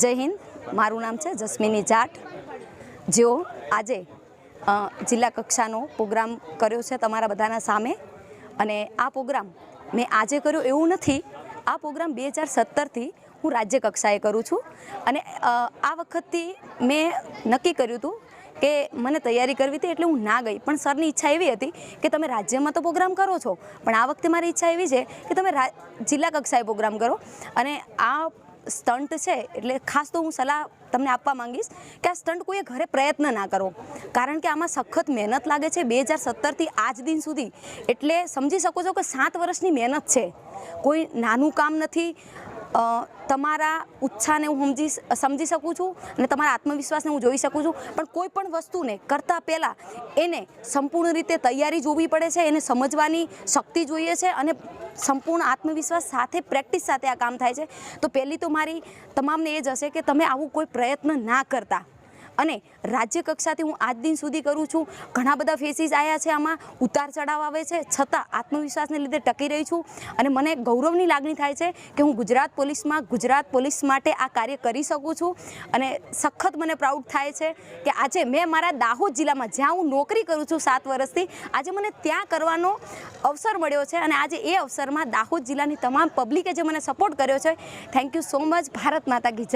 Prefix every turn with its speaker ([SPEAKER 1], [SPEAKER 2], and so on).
[SPEAKER 1] જય હિન્દ. મારું નામ છે જસ્મીની જાટ. જેઓ આજે જિલ્લા કક્ષાનો પ્રોગ્રામ કર્યો છે તમારા બધાના સામે. અને આ પ્રોગ્રામ મેં આજે કર્યો એવું નથી. આ પ્રોગ્રામ બે હજાર સત્તરથી હું રાજ્ય કક્ષાએ કરું છું. અને આ વખતથી મેં નક્કી કર્યું હતું કે મને તૈયારી કરવી હતી એટલે હું ના ગઈ. પણ સરની ઈચ્છા એવી હતી કે તમે રાજ્યમાં તો પ્રોગ્રામ કરો છો. પણ આ વખતે મારી ઈચ્છા એવી છે કે તમે જિલ્લા કક્ષાએ પ્રોગ્રામ કરો. અને આ સ્ટન્ટ છે, એટલે ખાસ તો હું સલાહ તમને આપવા માંગીશ કે આ સ્ટન્ટ કોઈએ ઘરે પ્રયત્ન ના કરો કારણ કે આમાં સખત મહેનત લાગે છે. બે હજાર સત્તરથી આજ દિન સુધી, એટલે સમજી શકો છો કે સાત વર્ષની મહેનત છે. કોઈ નાનું કામ નથી તમારા ઉત્સાહને હું સમજી સમજી શકું છું અને તમારા આત્મવિશ્વાસને હું જોઈ શકું છું. પણ કોઈ પણ વસ્તુને કરતાં પહેલાં એને સંપૂર્ણ રીતે તૈયારી જોવી પડે છે, એને સમજવાની શક્તિ જોઈએ છે અને સંપૂર્ણ આત્મવિશ્વાસ સાથે, પ્રેક્ટિસ સાથે આ કામ થાય છે. તો પહેલી તો મારી તમામને એ જ હશે કે તમે આવું કોઈ પ્રયત્ન ના કરતા. અને રાજ્ય કક્ષાથી હું આજ દિન સુધી કરું છું. ઘણા બધા ફેસીસ આવ્યા છે આમાં, ઉતાર ચઢાવ આવે છે. છતાં આત્મવિશ્વાસને લીધે ટકી રહી છું અને મને ગૌરવની લાગણી થાય છે કે હું ગુજરાત પોલીસમાં, ગુજરાત પોલીસ માટે આ કાર્ય કરી શકું છું. અને સખત મને પ્રાઉડ થાય છે કે આજે મેં મારા દાહોદ જિલ્લામાં જ્યાં હું નોકરી કરું છું સાત વર્ષથી, આજે મને ત્યાં કરવાનો અવસર મળ્યો છે અને આજે એ અવસરમાં દાહોદ જિલ્લાની તમામ પબ્લિકે જે મને સપોર્ટ કર્યો છે. Thank you so much Bharat Mata key